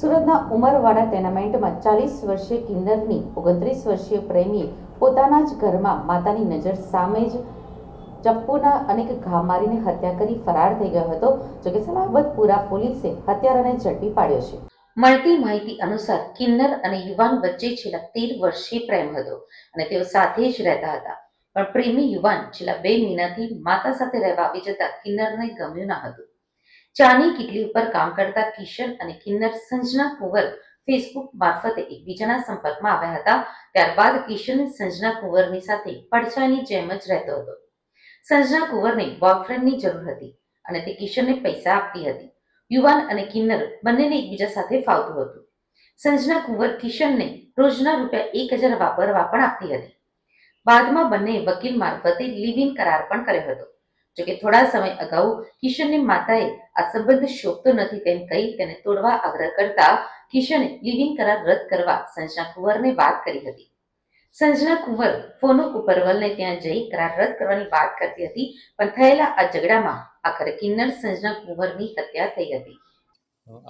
સુરતના ઉમરવાડા ટેનામેન્ટમાં ચાલીસ વર્ષીય કિન્નરની ઓગણત્રીસ વર્ષીય પ્રેમીએ પોતાના જ ઘરમાં માતાની નજર સામે જ ચપ્પુના અનેક ઘા મારીને હત્યા કરી ફરાર થઈ ગયો હતો જોકે સલાબતપુરા પોલીસે હત્યારાને ઝડપી પાડ્યો છે. મળતી માહિતી અનુસાર કિન્નર અને યુવાન વચ્ચે છેલ્લા તેર વર્ષીય પ્રેમ હતો અને તેઓ સાથે જ રહેતા હતા. પણ પ્રેમી યુવાન છેલ્લા બે મહિનાથી માતા સાથે રહેવા આવી જતા કિન્નરને ગમ્યું ન હતું. ચાની કીટલી ઉપર કામ કરતા કિશન અને કિન્નર સંજના કુંવર ફેસબુક મારફતે એકબીજાના સંપર્કમાં આવ્યા હતા. ત્યારબાદ કિશન સંજના કુંવરની સાથે પડછાયાની જેમ જ રહેતો હતો. સંજના કુંવરને બોયફ્રેન્ડની જરૂર હતી અને તે કિશનને પૈસા આપતી હતી. યુવાન અને કિન્નર બંનેને એકબીજા સાથે ફાવતું હતું. સંજના કુંવર કિશનને રોજના રૂપિયા એક હજાર વાપરવા પણ આપતી હતી. બાદમાં બંને વકીલ મારફતે લિવ ઇન કરાર પણ કર્યો હતો. જોકે થોડા સમય અગાઉ કિશનની માતાએ આ સંબંધ શોભતો નથી તેમ કહી તેને તોડવા આગ્રહ કરતા કિશને લિવિંગ કરાર રદ કરવા સંજના કુંવરને વાત કરી હતી. સંજના કુંવર ફોનો ઉપરવલને ત્યાં જઈ કરાર રદ કરવાની વાત કરતી હતી, પણ થયેલા આ ઝઘડામાં આખરે કિન્નર સંજના કુંવરની હત્યા થઈ હતી.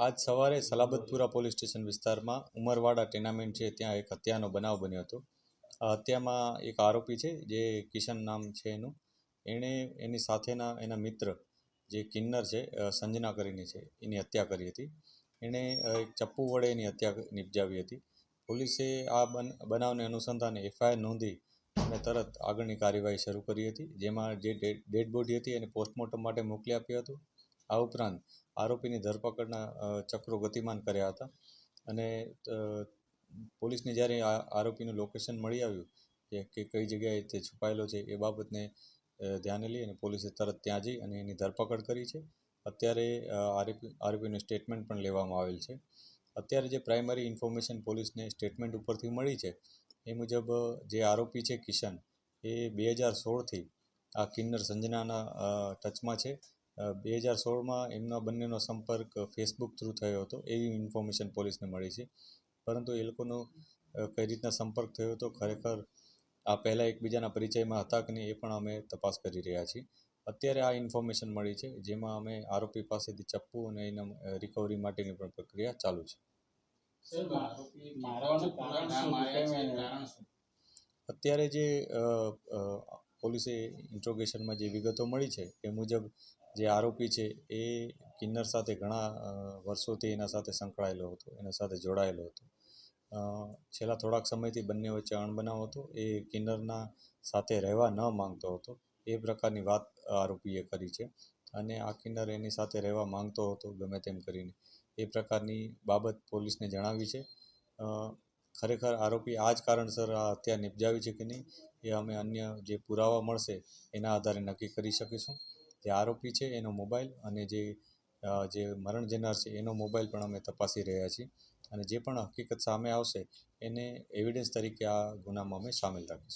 આજ સવારે સલાબતપુરા પોલીસ સ્ટેશન વિસ્તારમાં ઉમરવાડા ટેનામેન્ટ છે, ત્યાં એક હત્યાનો બનાવ બન્યો હતો. હત્યામાં એક આરોપી છે, જે કિશન નામ છે એનું. એણે એની સાથેના એના મિત્ર જે કિન્નર છે સંજના કરીને છે, એની હત્યા કરી હતી. એણે એક ચપ્પુ વડે એની હત્યા નિપજાવી હતી. પોલીસે આ બન, બનાવને અનુસંધાને એફઆઈઆર નોંધી અને તરત આગળની કાર્યવાહી શરૂ કરી હતી, જેમાં જે ડેડ બોડી હતી એને પોસ્ટમોર્ટમ માટે મોકલી આપ્યું હતું. આ ઉપરાંત આરોપીની ધરપકડના ચક્રો ગતિમાન કર્યા હતા અને પોલીસને જ્યારે આ, આરોપીનું લોકેશન મળી આવ્યું કે કઈ જગ્યાએ તે છુપાયેલો છે એ બાબતને ધ્યાને લઈ અને પોલીસે તરત ત્યાં જઈ અને એની ધરપકડ કરી છે. અત્યારે આરોપી આરોપીનું સ્ટેટમેન્ટ પણ લેવામાં આવેલ છે. અત્યારે જે પ્રાઇમરી ઇન્ફોર્મેશન પોલીસને સ્ટેટમેન્ટ ઉપરથી મળી છે, એ મુજબ જે આરોપી છે કિશન, એ બે હજાર સોળથી આ કિન્નર સંજનાના ટચમાં છે. બે હજાર સોળમાં એમના બંનેનો સંપર્ક ફેસબુક થ્રુ થયો હતો, એવી ઇન્ફોર્મેશન પોલીસને મળી છે. પરંતુ એ લોકોનો કઈ રીતના સંપર્ક થયો હતો ખરેખર આ પહેલાં એકબીજાના પરિચયમાં હતા કે નહીં એ પણ અમે તપાસ કરી રહ્યા છીએ. અત્યારે આ ઇન્ફોર્મેશન મળી છે જેમાં અમે આરોપી પાસેથી ચપ્પુ અને એના રિકવરી માટેની પણ પ્રક્રિયા ચાલુ છે. અત્યારે જે પોલીસે ઇન્ટ્રોગેશનમાં જે વિગતો મળી છે એ મુજબ જે આરોપી છે એ કિન્નર સાથે ઘણા વર્ષોથી એના સાથે સંકળાયેલો હતો એના સાથે જોડાયેલો હતો. છેલ્લા થોડાક સમયથી બંને વચ્ચે અણબનાવ હતો. એ કિન્નરના સાથે રહેવા ન માંગતો હતો. એ પ્રકારની વાત આરોપીએ કરી છે અને આ કિન્નર એની સાથે રહેવા માંગતો હતો, ગમે તેમ કરીને. એ પ્રકારની બાબત પોલીસને જણાવી છે. ખરેખર આરોપી આ જ કારણસર આ હત્યા નિપજાવી છે કે નહીં, એ અમે અન્ય જે પુરાવા મળશે એના આધારે નક્કી કરી શકીશું. જે આરોપી છે એનો મોબાઈલ અને જે જે મરણ જનાર છે એનો મોબાઈલ પણ અમે તપાસી રહ્યા છીએ. અને જે પણ હકીકત સામે આવશે એને એવિડન્સ તરીકે આ ગુનામાં અમે સામેલ રાખીશું.